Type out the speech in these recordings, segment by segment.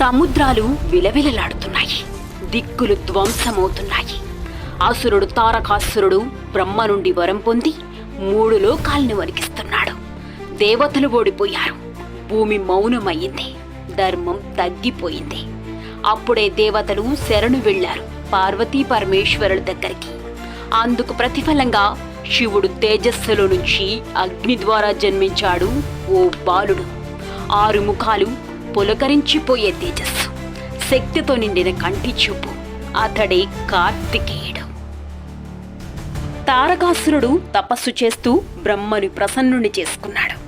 సముద్రాలు విలవిలలాడుతున్నాయి. దిక్కులు ధ్వంసమవుతున్నాయి. అసురుడు తారకాసురుడు బ్రహ్మ నుండి వరం పొంది మూడు లోకాల్ని వణికిస్తున్నాడు. దేవతలు ఓడిపోయారు. భూమి మౌనమయ్యింది. ధర్మం తగ్గిపోయింది. అప్పుడే దేవతలు శరణు వెళ్ళారు పార్వతీ పరమేశ్వరుల దగ్గరికి. అందుకు ప్రతిఫలంగా శివుడు తేజస్సులో నుంచి అగ్ని ద్వారా జన్మించాడు ఓ బాలుడు. ఆరు ముఖాలు పులకరించిపోయే తేజస్సు. శక్తితో నిండిన కంటి చూపు అతడే కార్తికేయుడు. తారకాసురుడు తపస్సు చేస్తూ బ్రహ్మను ప్రసన్నుని చేసుకున్నాడు.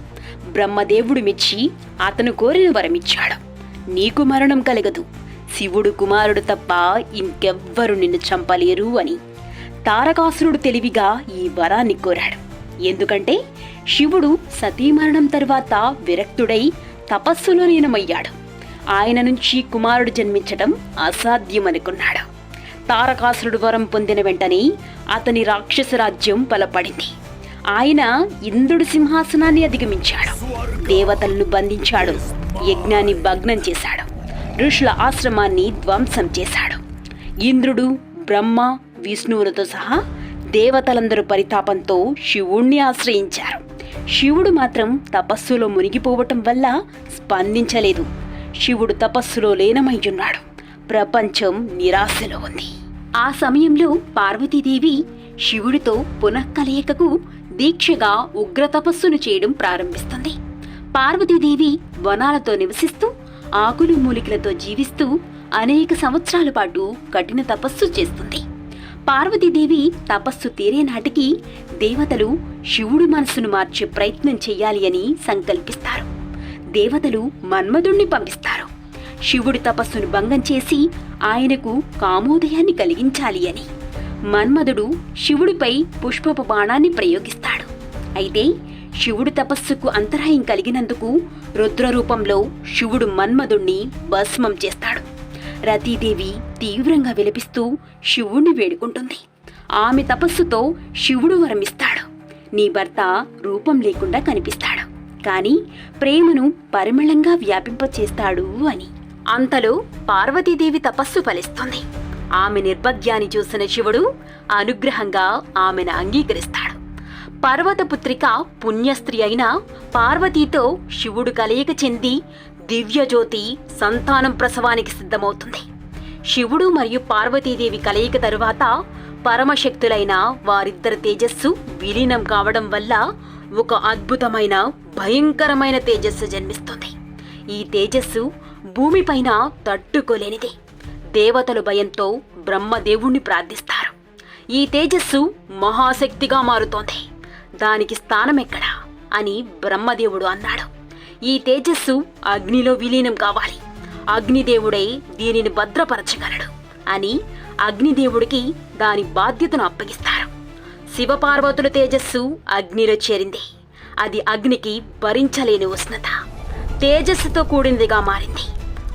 బ్రహ్మదేవుడు మెచ్చి అతను కోరిన వరమిచ్చాడు. నీకు మరణం కలగదు. శివుడు కుమారుడు తప్ప ఇంకెవ్వరు నిన్ను చంపలేరు అని. తారకాసురుడు తెలివిగా ఈ వరాన్ని కోరాడు. ఎందుకంటే శివుడు సతీమరణం తర్వాత విరక్తుడై తపస్సులో లీనమయ్యాడు. ఆయన నుంచి కుమారుడు జన్మించడం అసాధ్యమనుకున్నాడు. తారకాసురుడు వరం పొందిన వెంటనే అతని రాక్షస రాజ్యం బలపడింది. ఆయన ఇంద్రుడు సింహాసనాన్ని అధిగమించాడు. దేవతలను బంధించాడు. యజ్ఞాన్ని భగ్నం చేశాడు. ఋషుల ఆశ్రమాన్ని ధ్వంసం చేశాడు. ఇంద్రుడు బ్రహ్మ విష్ణువులతో సహా దేవతలందరూ పరితాపంతో శివుణ్ణి ఆశ్రయించారు. శివుడు మాత్రం తపస్సులో మునిగిపోవటం వల్ల స్పందించలేదు. శివుడు తపస్సులో లీనమయ్యున్నాడు ప్రపంచం నిరాశలో ఉంది. ఆ సమయంలో పార్వతీదేవి శివుడితో పునఃకలయికకు దీక్షగా ఉగ్ర తపస్సును చేయడం ప్రారంభిస్తుంది. పార్వతీదేవి వనాలతో నివసిస్తూ ఆకులు మూలికలతో జీవిస్తూ అనేక సంవత్సరాల పాటు కఠిన తపస్సు చేస్తుంది. పార్వతీదేవి తపస్సు తీరే నాటికి దేవతలు శివుడి మనసును మార్చే ప్రయత్నం చెయ్యాలి అని సంకల్పిస్తారు. దేవతలు మన్మధుణ్ణి పంపిస్తారు. శివుడి తపస్సును భంగం చేసి ఆయనకు కామోదయాన్ని కలిగించాలి అని. మన్మధుడు శివుడిపై పుష్పపు బాణాన్ని ప్రయోగిస్తాడు. అయితే శివుడి తపస్సుకు అంతరాయం కలిగినందుకు రుద్రరూపంలో శివుడు మన్మధుణ్ణి భస్మం చేస్తాడు. రతీదేవి తీవ్రంగా విలపిస్తూ శివుణ్ణి వేడుకుంటుంది. ఆమె తపస్సుతో శివుడు వరమిస్తాడు. నీ భర్త రూపం లేకుండా కనిపిస్తాడు. కానీ ప్రేమను పరిమళంగా వ్యాపింపచేస్తాడు అని. అంతలో పార్వతీదేవి తపస్సు ఫలిస్తుంది. ఆమె నిర్భగ్యాన్ని చూసిన శివుడు అనుగ్రహంగా ఆమెను అంగీకరిస్తాడు. పర్వతపుత్రిక పుణ్యస్త్రీ అయిన పార్వతీతో శివుడు కలయిక చెంది దివ్యజ్యోతి సంతానం ప్రసవానికి సిద్ధమవుతుంది. శివుడు మరియు పార్వతీదేవి కలయిక తరువాత పరమశక్తులైన వారిద్దరి తేజస్సు విలీనం కావడం వల్ల ఒక అద్భుతమైన భయంకరమైన తేజస్సు జన్మిస్తుంది. ఈ తేజస్సు భూమిపైన తట్టుకోలేనిది. దేవతలు భయంతో బ్రహ్మదేవుణ్ణి ప్రార్థిస్తారు. ఈ తేజస్సు మహాశక్తిగా మారుతోంది. దానికి స్థానమెక్కడా? అని బ్రహ్మదేవుడు అన్నాడు. ఈ తేజస్సు అగ్నిలో విలీనం కావాలి. అగ్నిదేవుడే దీనిని భద్రపరచగలడు అని అగ్నిదేవుడికి దాని బాధ్యతను అప్పగిస్తారు శివపార్వతుల తేజస్సు అగ్నిలో చేరింది. అది అగ్నికి భరించలేని ఉష్ణత. తేజస్సుతో కూడినదిగా మారింది.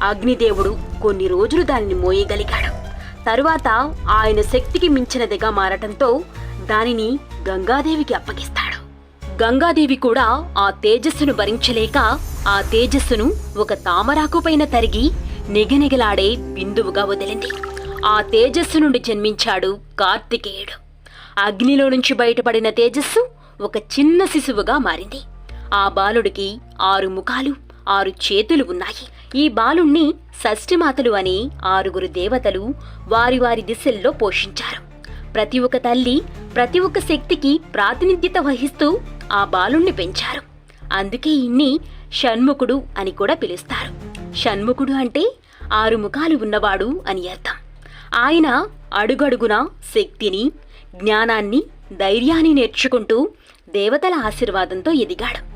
అగ్నిదేవుడు కొన్ని రోజులు దానిని మోయగలిగాడు. తరువాత ఆయన శక్తికి మించినదిగా మారటంతో దానిని గంగాదేవికి అప్పగిస్తాడు. గంగాదేవి కూడా ఆ తేజస్సును భరించలేక ఆ తేజస్సును ఒక తామరాకుపైన తరిగి నిగనిగలాడే బిందువుగా వదిలింది. ఆ తేజస్సు నుండి జన్మించాడు కార్తికేయుడు. అగ్నిలో నుంచి బయటపడిన తేజస్సు ఒక చిన్న శిశువుగా మారింది. ఆ బాలుడికి ఆరు ముఖాలు ఆరు చేతులు ఉన్నాయి. ఈ బాలుణ్ణి షష్ఠిమాతలు అని ఆరుగురు దేవతలు వారి వారి దిశల్లో పోషించారు. ప్రతి ఒక్క తల్లి ప్రతి ఒక్క శక్తికి ప్రాతినిధ్యత వహిస్తూ ఆ బాలుణ్ణి పెంచారు. అందుకే ఇన్ని షణ్ముఖుడు అని కూడా పిలుస్తారు. షణ్ముఖుడు అంటే ఆరు ముఖాలు ఉన్నవాడు అని అర్థం. ఆయన అడుగడుగున శక్తిని జ్ఞానాన్ని ధైర్యాన్ని నేర్చుకుంటూ దేవతల ఆశీర్వాదంతో ఎదిగాడు.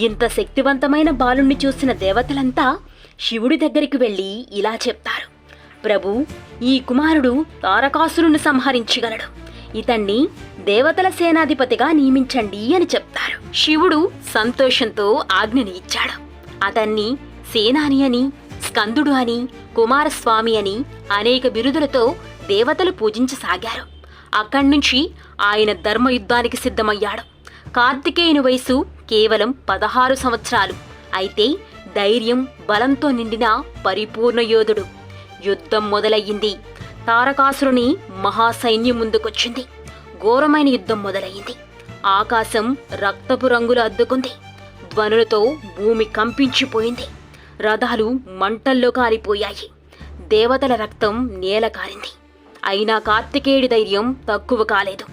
ఇంత శక్తివంతమైన బాలుణ్ణి చూసిన దేవతలంతా శివుడి దగ్గరికి వెళ్ళి ఇలా చెప్తారు. ప్రభు ఈ కుమారుడు తారకాసురుని సంహరించగలడు. ఇతన్ని దేవతల సేనాధిపతిగా నియమించండి అని చెప్తారు. శివుడు సంతోషంతో ఆజ్ఞని ఇచ్చాడు. అతన్ని సేనాని అని స్కందుడు అని కుమారస్వామి అని అనేక బిరుదులతో దేవతలు పూజించసాగారు. అక్కడి నుంచి ఆయన ధర్మయుద్ధానికి సిద్ధమయ్యాడు. కార్తికేయుని వయసు కేవలం పదహారు సంవత్సరాలు. అయితే ధైర్యం బలంతో నిండిన పరిపూర్ణ యోధుడు. యుద్ధం మొదలయ్యింది. తారకాసురుని మహాసైన్యం ముందుకొచ్చింది. ఘోరమైన యుద్ధం మొదలయ్యింది ఆకాశం రక్తపు రంగులు అద్దుకుంది. ధ్వనులతో భూమి కంపించిపోయింది. రథాలు మంటల్లో కాలిపోయాయి. దేవతల రక్తం నేల కారింది. అయినా కార్తికేయుడి ధైర్యం తక్కువ కాలేదు.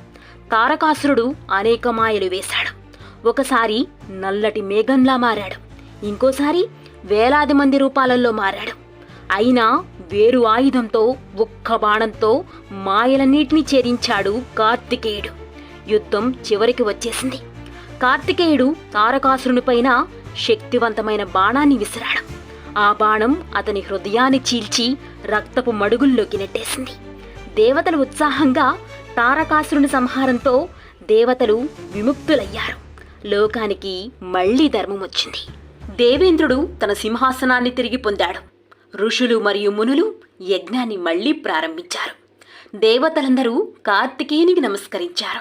తారకాసురుడు అనేక మాయలు వేశాడు. ఒకసారి నల్లటి మేఘంలా మారాడు. ఇంకోసారి వేలాది మంది రూపాలలో మారాడు. అయినా వేరు ఆయుధంతో ఒక్క బాణంతో మాయలన్నిటినీ ఛేదించాడు కార్తికేయుడు. యుద్ధం చివరికి వచ్చేసింది. కార్తికేయుడు తారకాసురునిపైన శక్తివంతమైన బాణాన్ని విసిరాడు. ఆ బాణం అతని హృదయాన్ని చీల్చి రక్తపు మడుగుల్లోకి నెట్టేసింది. దేవతలు ఉత్సాహంగా తారకాసురుని సంహారంతో దేవతలు విముక్తులయ్యారు. లోకానికి మళ్ళీ ధర్మం వచ్చింది. దేవేంద్రుడు తన సింహాసనాన్ని తిరిగి పొందాడు. ఋషులు మరియు మునులు యజ్ఞాన్ని మళ్ళీ ప్రారంభించారు. దేవతలందరూ కార్తికేయునికి నమస్కరించారు.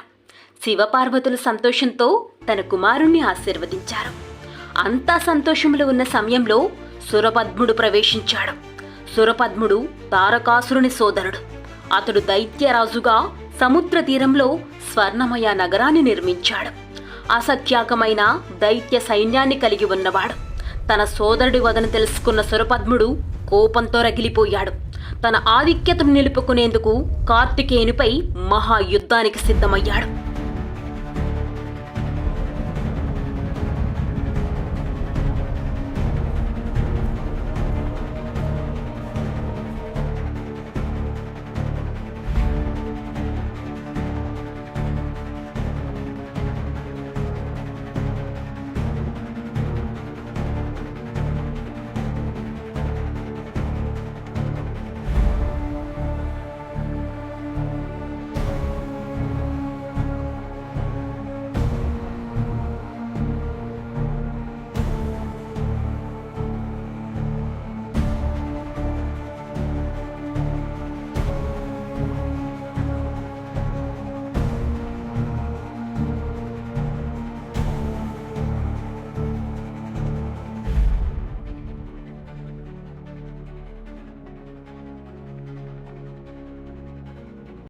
శివపార్వతుల సంతోషంతో తన కుమారుణ్ణి ఆశీర్వదించారు. అంతా సంతోషంలో ఉన్న సమయంలో సురపద్ముడు ప్రవేశించాడు. సురపద్ముడు తారకాసురుని సోదరుడు. అతడు దైత్యరాజుగా సముద్ర తీరంలో స్వర్ణమయ నగరాన్ని నిర్మించాడు. అసఖ్యాకమైన దైత్య సైన్యాన్ని కలిగి ఉన్నవాడు. తన సోదరుడి వదన తెలుసుకున్న సురపద్ముడు కోపంతో రగిలిపోయాడు. తన ఆధిక్యతను నిలుపుకునేందుకు కార్తికేయునిపై మహాయుద్ధానికి సిద్ధమయ్యాడు.